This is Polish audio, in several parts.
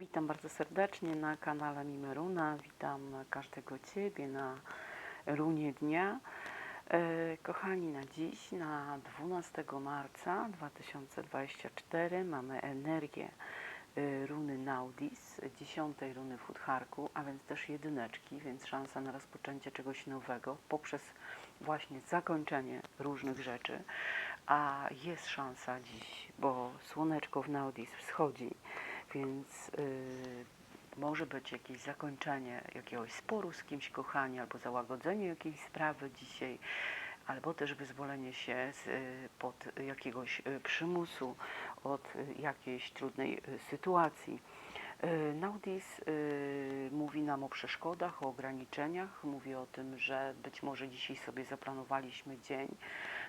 Witam bardzo serdecznie na kanale Mimeruna. Witam każdego Ciebie na runie dnia. E, Kochani, na dziś, na 12 marca 2024 mamy energię e, runy Naudis, dziesiątej runy Futharku, a więc też jedyneczki, więc szansa na rozpoczęcie czegoś nowego poprzez właśnie zakończenie różnych rzeczy. A jest szansa dziś, bo słoneczko w Naudis wschodzi, więc y, może być jakieś zakończenie jakiegoś sporu z kimś, kochani, albo załagodzenie jakiejś sprawy dzisiaj, albo też wyzwolenie się z, y, pod jakiegoś y, przymusu, od y, jakiejś trudnej sytuacji. Naudis mówi nam o przeszkodach, o ograniczeniach, mówi o tym, że być może dzisiaj sobie zaplanowaliśmy dzień,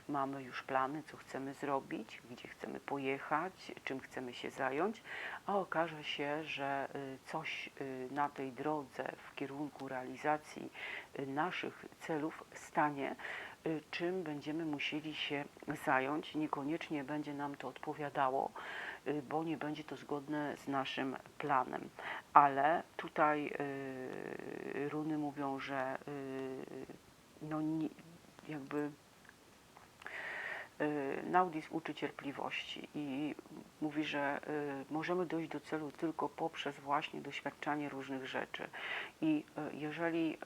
mamy już plany, co chcemy zrobić, gdzie chcemy pojechać, czym chcemy się zająć, a okaże się, że y, coś y, na tej drodze w kierunku realizacji y, naszych celów stanie, czym będziemy musieli się zająć. Niekoniecznie będzie nam to odpowiadało, bo nie będzie to zgodne z naszym planem. Ale tutaj runy mówią, że no jakby Naudis uczy cierpliwości i mówi, że y, możemy dojść do celu tylko poprzez właśnie doświadczanie różnych rzeczy. I y, jeżeli y,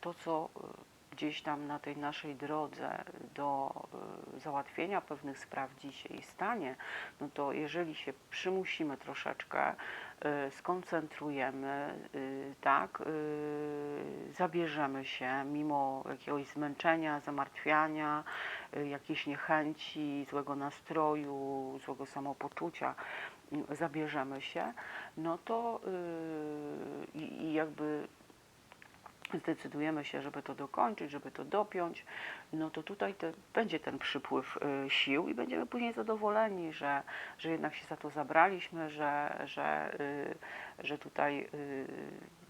to, co y, gdzieś tam na tej naszej drodze do y, załatwienia pewnych spraw dzisiaj stanie, no to jeżeli się przymusimy troszeczkę, y, skoncentrujemy, y, tak, y, zabierzemy się mimo jakiegoś zmęczenia, zamartwiania, y, jakiejś niechęci, złego nastroju, złego samopoczucia, y, zabierzemy się, no to y, i jakby zdecydujemy się, żeby to dokończyć, żeby to dopiąć, no to tutaj te, będzie ten przypływ y, sił i będziemy później zadowoleni, że, że jednak się za to zabraliśmy, że, że, że tutaj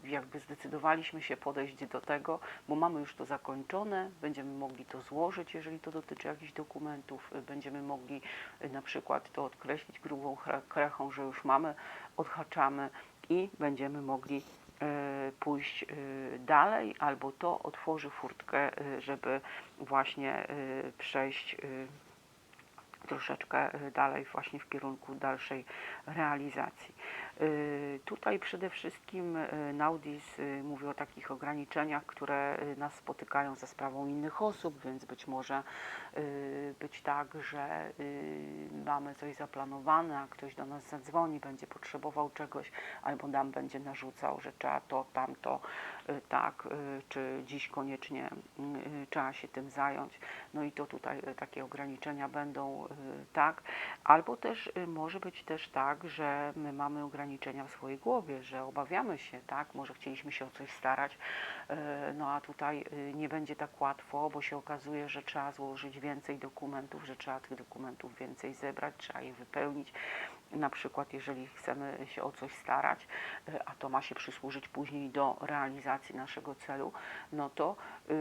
jakby zdecydowaliśmy się podejść do tego, bo mamy już to zakończone, będziemy mogli to złożyć, jeżeli to dotyczy jakichś dokumentów, y, będziemy mogli y, na przykład to odkreślić grubą krechą, że już mamy, odhaczamy i będziemy mogli e, pójść dalej, albo to otworzy furtkę, żeby właśnie przejść troszeczkę dalej właśnie w kierunku dalszej realizacji. E, Tutaj przede wszystkim e, Naudis e, mówi o takich ograniczeniach, które nas spotykają za sprawą innych osób, więc być może być tak, że mamy coś zaplanowane, a ktoś do nas zadzwoni, będzie potrzebował czegoś, albo nam będzie narzucał, że trzeba to, tamto, tak, czy dziś koniecznie trzeba się tym zająć. No i to tutaj takie ograniczenia będą, tak, albo też może być też tak, że my mamy ograniczenia w swojej głowie, że obawiamy się, tak, może chcieliśmy się o coś starać, e, no a tutaj e, nie będzie tak łatwo, bo się okazuje, że trzeba złożyć więcej dokumentów, że trzeba tych dokumentów więcej zebrać, trzeba je wypełnić. Na przykład, jeżeli chcemy się o coś starać, e, a to ma się przysłużyć później do realizacji naszego celu, no to y,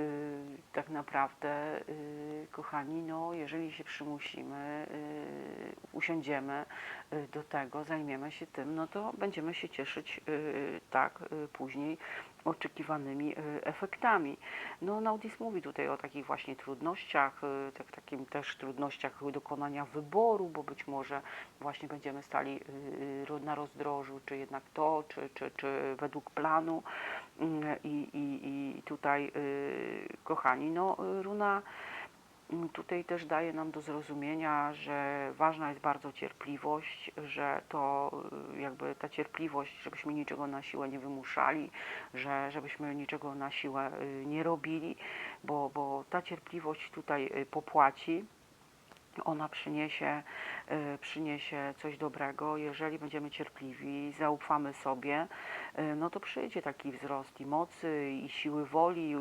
tak naprawdę, y, kochani, no jeżeli się przymusimy, y, usiądziemy y, do tego, zajmiemy się tym, no to będziemy się cieszyć y, tak y, później oczekiwanymi y, efektami. No, Naudis mówi tutaj o takich właśnie trudnościach, y, tak, takim też trudnościach dokonania wyboru, bo być może właśnie będziemy stali y, na rozdrożu, czy jednak to, czy, czy, czy według planu. Mm, I, i, i tutaj, kochani, no, runa tutaj też daje nam do zrozumienia, że ważna jest bardzo cierpliwość, że to y, jakby ta cierpliwość, żebyśmy niczego na siłę nie wymuszali, że żebyśmy niczego na siłę y, nie robili, bo, bo ta cierpliwość tutaj y, popłaci. Ona przyniesie, y, przyniesie coś dobrego. Jeżeli będziemy cierpliwi, zaufamy sobie, y, no to przyjdzie taki wzrost i mocy, i siły woli,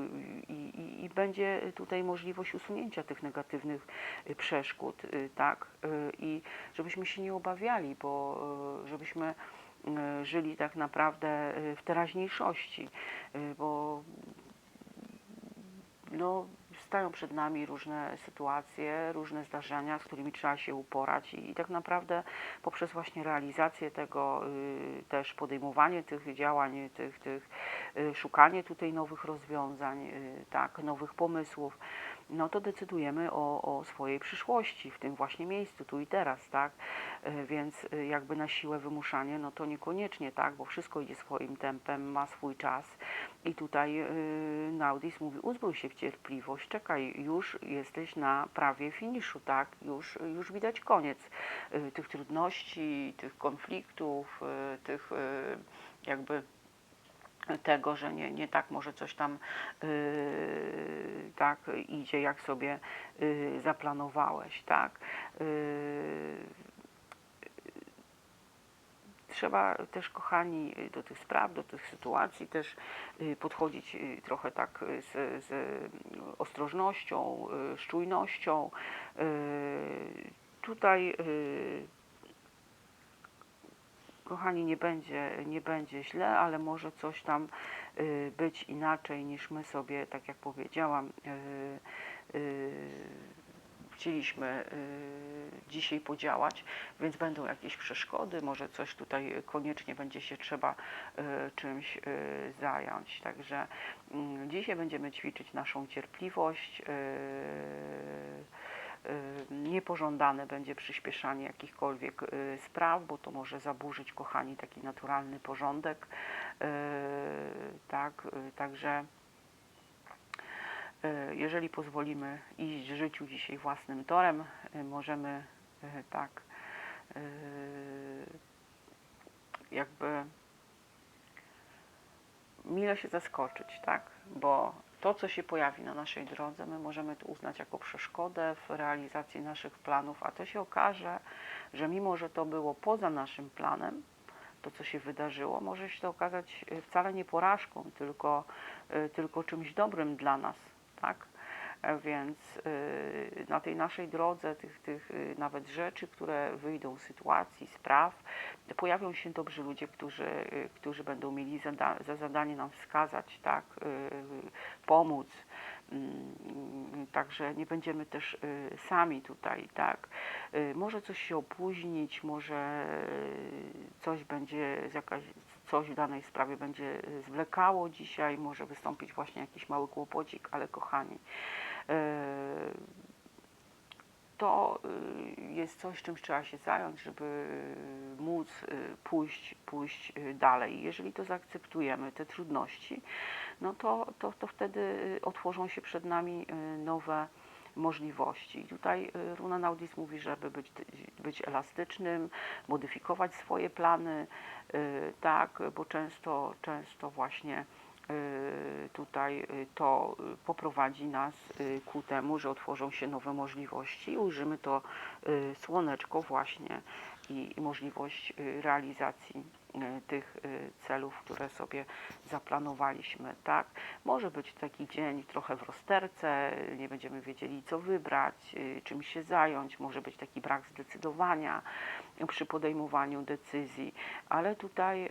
i, i, i będzie tutaj możliwość usunięcia tych negatywnych y, przeszkód, tak? I żebyśmy się nie obawiali, bo żebyśmy żyli tak naprawdę w teraźniejszości, bo no, stają przed nami różne sytuacje, różne zdarzenia, z którymi trzeba się uporać i, i tak naprawdę poprzez właśnie realizację tego, y, też podejmowanie tych działań, tych, tych y, szukanie tutaj nowych rozwiązań, y, tak, nowych pomysłów, no to decydujemy o, o swojej przyszłości w tym właśnie miejscu, tu i teraz, tak? Y, Więc y, jakby na siłę wymuszanie, no to niekoniecznie, tak? Bo wszystko idzie swoim tempem, ma swój czas i tutaj y, Naudis mówi, uzbrój się w cierpliwość, czekaj, już jesteś na prawie finiszu, tak? Już, już widać koniec tych trudności, tych konfliktów, tych jakby tego, że nie, nie tak może coś tam yy, tak idzie, jak sobie yy, zaplanowałeś, tak. Yy, trzeba też, kochani, do tych spraw, do tych sytuacji też y, podchodzić y, trochę tak z, z ostrożnością, y, z czujnością. Y, Tutaj kochani, nie będzie, nie będzie źle, ale może coś tam y, być inaczej niż my sobie, tak jak powiedziałam, y, y, chcieliśmy dzisiaj podziałać, więc będą jakieś przeszkody, może coś tutaj koniecznie będzie się trzeba czymś zająć. Także mm, dzisiaj będziemy ćwiczyć naszą cierpliwość. Y, Niepożądane będzie przyspieszanie jakichkolwiek y, spraw, bo to może zaburzyć, kochani, taki naturalny porządek. Y, Tak, także jeżeli pozwolimy iść życiu dzisiaj własnym torem, możemy tak jakby mile się zaskoczyć, tak? Bo to, co się pojawi na naszej drodze, my możemy to uznać jako przeszkodę w realizacji naszych planów, a to się okaże, że mimo, że to było poza naszym planem, to, co się wydarzyło, może się to okazać y, wcale nie porażką, tylko, y, tylko czymś dobrym dla nas, tak? E, Więc y, na tej naszej drodze, tych, tych y, nawet rzeczy, które wyjdą, sytuacji, spraw, pojawią się dobrzy ludzie, którzy, y, którzy będą mieli zada za zadanie nam wskazać, tak, pomóc. Mm, Także nie będziemy też sami tutaj, tak. Może coś się opóźnić, może coś będzie, jakaś, coś w danej sprawie będzie zwlekało dzisiaj, może wystąpić właśnie jakiś mały kłopocik, ale kochani, to y, jest coś, czym trzeba się zająć, żeby móc y, pójść, pójść y, dalej. Jeżeli to zaakceptujemy, te trudności, no to, to, to wtedy otworzą się przed nami nowe możliwości. Tutaj Runa Naudis mówi, żeby być, być elastycznym, modyfikować swoje plany, tak, bo często, często właśnie tutaj y, to y, poprowadzi nas y, ku temu, że otworzą się nowe możliwości i ujrzymy to y, słoneczko właśnie i, możliwość y, realizacji y, tych y, celów, które sobie zaplanowaliśmy, tak? Może być taki dzień trochę w rozterce, y, nie będziemy wiedzieli co wybrać, y, czym się zająć, może być taki brak zdecydowania y, przy podejmowaniu decyzji, ale tutaj y,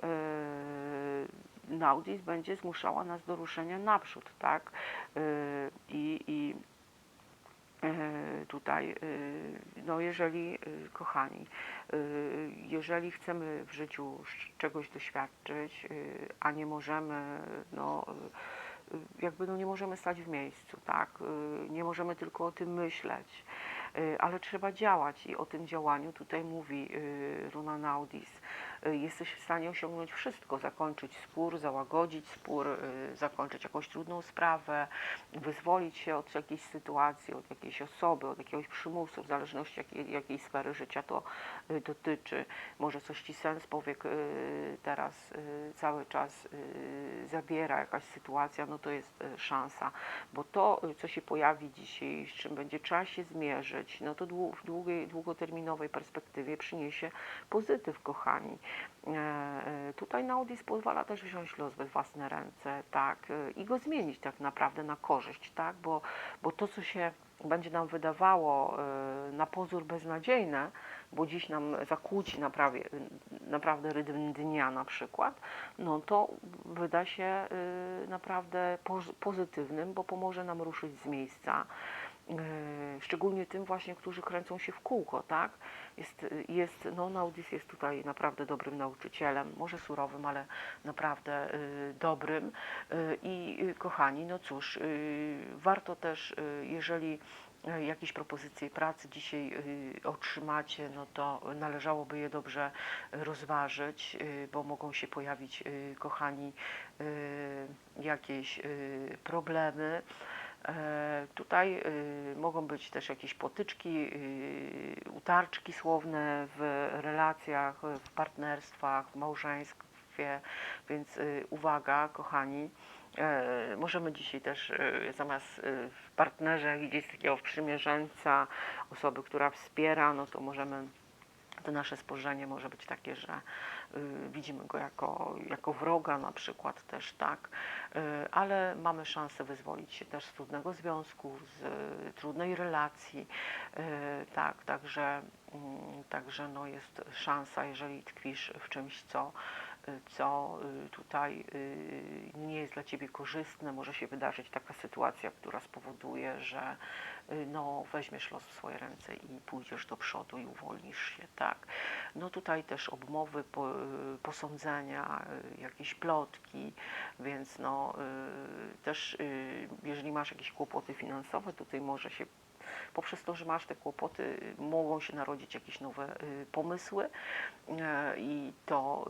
Naudis będzie zmuszała nas do ruszenia naprzód, tak? Y, I, i y, tutaj, y, no jeżeli, kochani, jeżeli chcemy w życiu czegoś doświadczyć, a nie możemy, no, jakby no nie możemy stać w miejscu, tak? Nie możemy tylko o tym myśleć, ale trzeba działać i o tym działaniu tutaj mówi y, Runa Naudis. Y, Jesteś w stanie osiągnąć wszystko, zakończyć spór, załagodzić spór, zakończyć jakąś trudną sprawę, wyzwolić się od jakiejś sytuacji, od jakiejś osoby, od jakiegoś przymusu, w zależności jakiej, jakiej sfery życia to dotyczy. Może coś Ci sens powiek teraz cały czas zabiera, jakaś sytuacja, no to jest szansa, bo to, co się pojawi dzisiaj, z czym będzie trzeba się zmierzyć, no to w długiej, długoterminowej perspektywie przyniesie pozytyw, kochani. E, e, Tutaj Naudis pozwala też wziąć los we własne ręce, tak, e, i go zmienić tak naprawdę na korzyść, tak, bo, bo to, co się będzie nam wydawało na pozór beznadziejne, bo dziś nam zakłóci naprawie, naprawdę rytm dnia na przykład, no to wyda się naprawdę pozytywnym, bo pomoże nam ruszyć z miejsca. Y, Szczególnie tym właśnie, którzy kręcą się w kółko, tak? Jest, jest, no Naudis jest tutaj naprawdę dobrym nauczycielem, może surowym, ale naprawdę y, dobrym. Y, I y, kochani, no cóż, y, warto też, y, jeżeli y, jakieś propozycje pracy dzisiaj otrzymacie, no to należałoby je dobrze rozważyć, bo mogą się pojawić, kochani, jakieś problemy. E, Tutaj y, mogą być też jakieś potyczki, y, utarczki słowne w relacjach, w partnerstwach, w małżeństwie, więc y, uwaga, kochani. E, Możemy dzisiaj też zamiast w partnerze widzieć takiego sprzymierzeńca, osoby, która wspiera, no to możemy to nasze spojrzenie może być takie, że y, widzimy go jako, jako wroga na przykład też, tak, y, ale mamy szansę wyzwolić się też z trudnego związku, z y, trudnej relacji, tak, także, mm, także no jest szansa, jeżeli tkwisz w czymś, co, co y, tutaj y, nie jest dla Ciebie korzystne, może się wydarzyć taka sytuacja, która spowoduje, że y, no, weźmiesz los w swoje ręce i pójdziesz do przodu i uwolnisz się, tak. No tutaj też obmowy, po, posądzenia, jakieś plotki, więc no też jeżeli masz jakieś kłopoty finansowe, tutaj może się poprzez to, że masz te kłopoty, mogą się narodzić jakieś nowe y, pomysły e, i to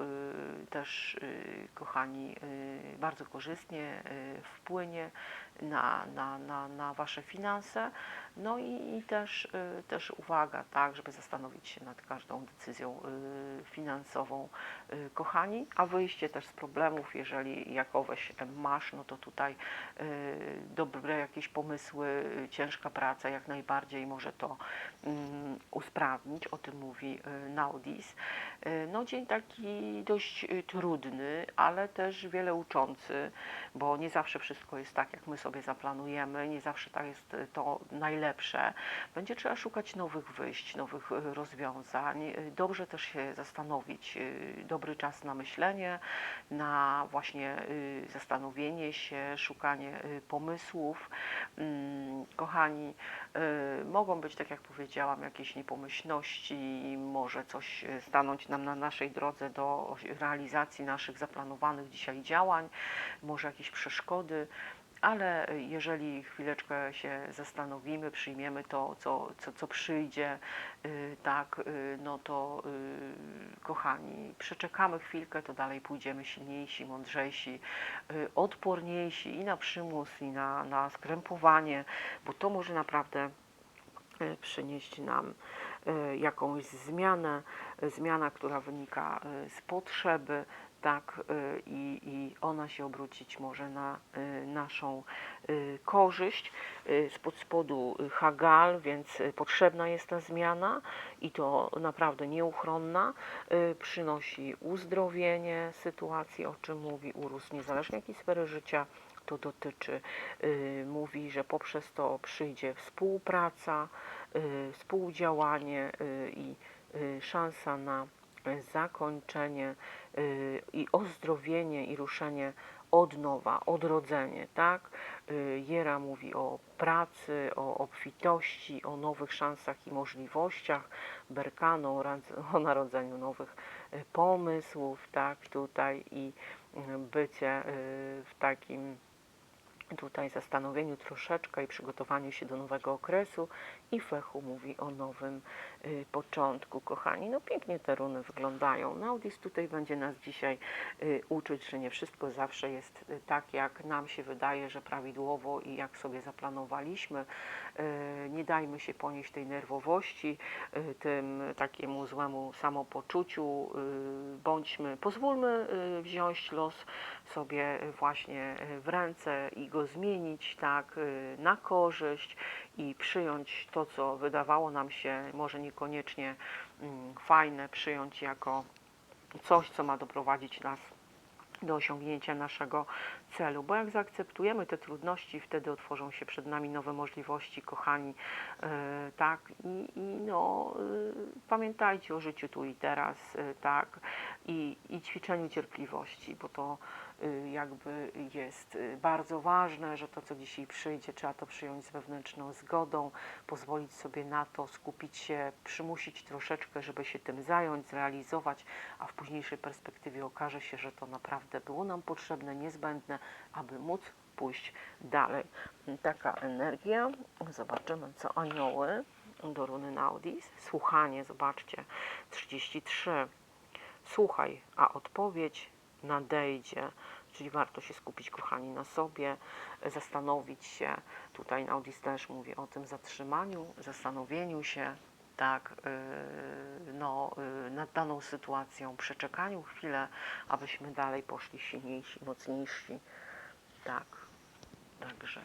y, też, y, kochani, bardzo korzystnie wpłynie na, na, na, na Wasze finanse. No i, i też, y, też uwaga, tak, żeby zastanowić się nad każdą decyzją y, finansową, y, kochani, a wyjście też z problemów, jeżeli jakoweś masz, no to tutaj dobre jakieś pomysły, ciężka praca jak najbardziej może to mm, usprawnić, o tym mówi Naudis. No dzień taki dość trudny, ale też wiele uczący, bo nie zawsze wszystko jest tak, jak my sobie zaplanujemy, nie zawsze tak jest to najlepsze. Będzie trzeba szukać nowych wyjść, nowych y, rozwiązań. Y, Dobrze też się zastanowić, y, dobry czas na myślenie, na właśnie zastanowienie się, szukanie pomysłów. Mm, Kochani, mogą być, tak jak powiedziałam, jakieś niepomyślności, może coś stanąć nam na naszej drodze do realizacji naszych zaplanowanych dzisiaj działań, może jakieś przeszkody. Ale y, jeżeli chwileczkę się zastanowimy, przyjmiemy to, co, co, co przyjdzie, y, tak, y, no to y, kochani, przeczekamy chwilkę, to dalej pójdziemy silniejsi, mądrzejsi, odporniejsi i na przymus, i na, na skrępowanie, bo to może naprawdę przynieść nam jakąś zmianę, zmiana, która wynika z potrzeby, tak, y, i, i ona się obrócić może na y, naszą y, korzyść. Spod spodu Hagal, więc potrzebna jest ta zmiana i to naprawdę nieuchronna. Przynosi uzdrowienie sytuacji, o czym mówi Urus, niezależnie jakiej sfery życia to dotyczy. Mówi, że poprzez to przyjdzie współpraca, współdziałanie i szansa na zakończenie y, i ozdrowienie i ruszenie od nowa, odrodzenie, tak? Y, Jera mówi o pracy, o obfitości, o nowych szansach i możliwościach, Berkano o, narodzeniu nowych y, pomysłów, tak? Tutaj i y, bycie w takim tutaj zastanowieniu troszeczkę i przygotowaniu się do nowego okresu i Fechu mówi o nowym y, początku, kochani. No pięknie te runy wyglądają. Naudis tutaj będzie nas dzisiaj y, uczyć, że nie wszystko zawsze jest y, tak, jak nam się wydaje, że prawidłowo i jak sobie zaplanowaliśmy. Y, nie dajmy się ponieść tej nerwowości, y, tym takiemu złemu samopoczuciu. Y, bądźmy, pozwólmy y, wziąć los sobie właśnie w ręce i go zmienić tak y, na korzyść i przyjąć to, co wydawało nam się może niekoniecznie mm, fajne, przyjąć jako coś, co ma doprowadzić nas do osiągnięcia naszego celu, bo jak zaakceptujemy te trudności, wtedy otworzą się przed nami nowe możliwości, kochani, e, tak, i, i no, e, pamiętajcie o życiu tu i teraz, e, tak, i, i ćwiczeniu cierpliwości, bo to e, jakby jest e, bardzo ważne, że to, co dzisiaj przyjdzie, trzeba to przyjąć z wewnętrzną zgodą, pozwolić sobie na to, skupić się, przymusić troszeczkę, żeby się tym zająć, zrealizować, a w późniejszej perspektywie okaże się, że to naprawdę było nam potrzebne, niezbędne, aby móc pójść dalej. Taka energia. Zobaczymy, co anioły do runy Naudis. Słuchanie, zobaczcie, 33. Słuchaj, a odpowiedź nadejdzie. Czyli warto się skupić, kochani, na sobie, zastanowić się. Tutaj Naudis też mówi o tym zatrzymaniu, zastanowieniu się, tak, yy, no, yy, nad daną sytuacją, przeczekaniu chwilę, abyśmy dalej poszli silniejsi, mocniejsi. Tak, także.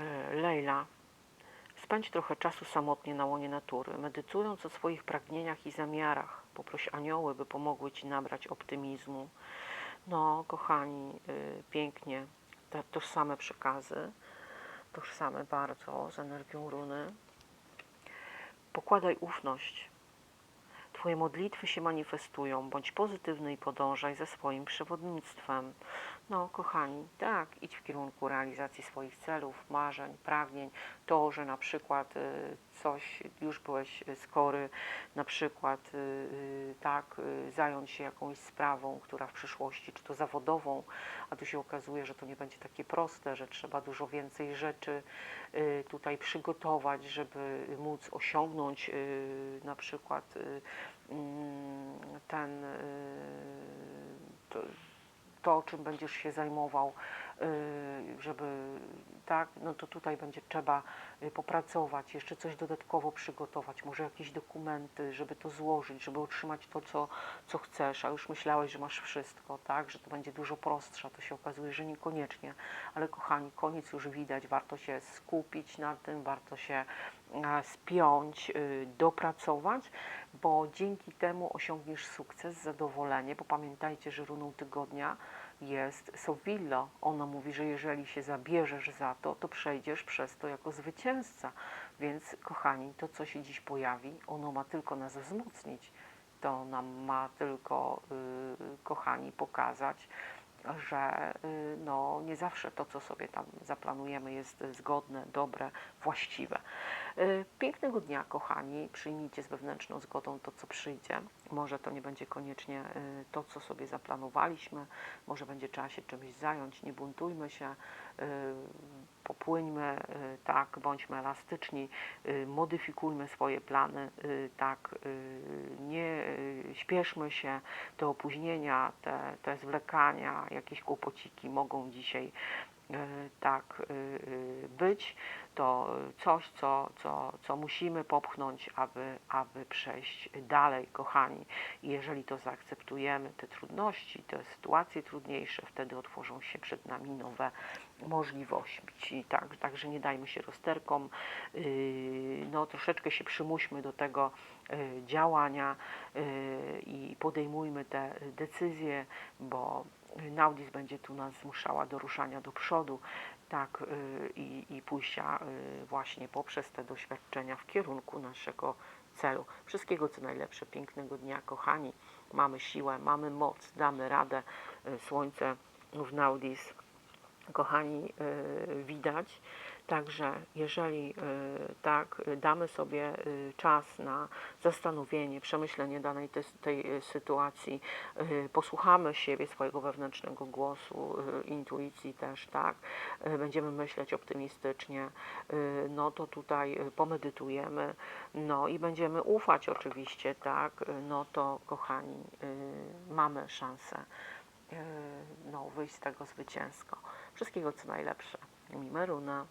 Yy, Lejla, spędź trochę czasu samotnie na łonie natury, medytując o swoich pragnieniach i zamiarach. Poproś anioły, by pomogły Ci nabrać optymizmu. No, kochani, yy, pięknie, te tożsame przekazy, tożsame bardzo z energią runy. Pokładaj ufność. Twoje modlitwy się manifestują. Bądź pozytywny i podążaj za swoim przewodnictwem. No, kochani, tak, idź w kierunku realizacji swoich celów, marzeń, pragnień. To, że na przykład y, coś już byłeś skory, na przykład y, y, tak, zająć się jakąś sprawą, która w przyszłości, czy to zawodową, a tu się okazuje, że to nie będzie takie proste, że trzeba dużo więcej rzeczy tutaj przygotować, żeby móc osiągnąć na przykład mm, ten to, to, czym będziesz się zajmował, żeby tak, no to tutaj będzie trzeba y, popracować, jeszcze coś dodatkowo przygotować, może jakieś dokumenty, żeby to złożyć, żeby otrzymać to, co, co chcesz, a już myślałeś, że masz wszystko, tak, że to będzie dużo prostsze, to się okazuje, że niekoniecznie, ale kochani, koniec już widać, warto się skupić na tym, warto się spiąć, y, dopracować, bo dzięki temu osiągniesz sukces, zadowolenie, bo pamiętajcie, że runą tygodnia jest Sowillo. Ona mówi, że jeżeli się zabierzesz za to, to przejdziesz przez to jako zwycięzca. Więc, kochani, to, co się dziś pojawi, ono ma tylko nas wzmocnić. To nam ma tylko, y, kochani, pokazać, że y, no, nie zawsze to, co sobie tam zaplanujemy, jest zgodne, dobre, właściwe. Y, Pięknego dnia, kochani. Przyjmijcie z wewnętrzną zgodą to, co przyjdzie. Może to nie będzie koniecznie y, to, co sobie zaplanowaliśmy, może będzie trzeba się czymś zająć. Nie buntujmy się, popłyńmy, y, tak, bądźmy elastyczni, y, modyfikujmy swoje plany, y, tak, nie śpieszmy się. Te opóźnienia, te, te zwlekania, jakieś kłopociki mogą dzisiaj tak y, y, być, to coś, co, co, co musimy popchnąć, aby, aby przejść dalej, kochani. I jeżeli to zaakceptujemy, te trudności, te sytuacje trudniejsze, wtedy otworzą się przed nami nowe możliwości. Tak, także nie dajmy się rozterkom, no troszeczkę się przymuśmy do tego działania i podejmujmy te decyzje, bo Naudis będzie tu nas zmuszała do ruszania do przodu, tak, y, i, i pójścia y, właśnie poprzez te doświadczenia w kierunku naszego celu. Wszystkiego co najlepsze, pięknego dnia, kochani. Mamy siłę, mamy moc, damy radę. Y, Słońce w Naudis, kochani, y, widać. Także jeżeli y, tak damy sobie y, czas na zastanowienie, przemyślenie danej tej, tej sytuacji, posłuchamy siebie, swojego wewnętrznego głosu, intuicji też, tak, będziemy myśleć optymistycznie, no to tutaj pomedytujemy, no i będziemy ufać oczywiście, tak, no to kochani, mamy szansę no, wyjść z tego zwycięsko. Wszystkiego co najlepsze. Mimeruna.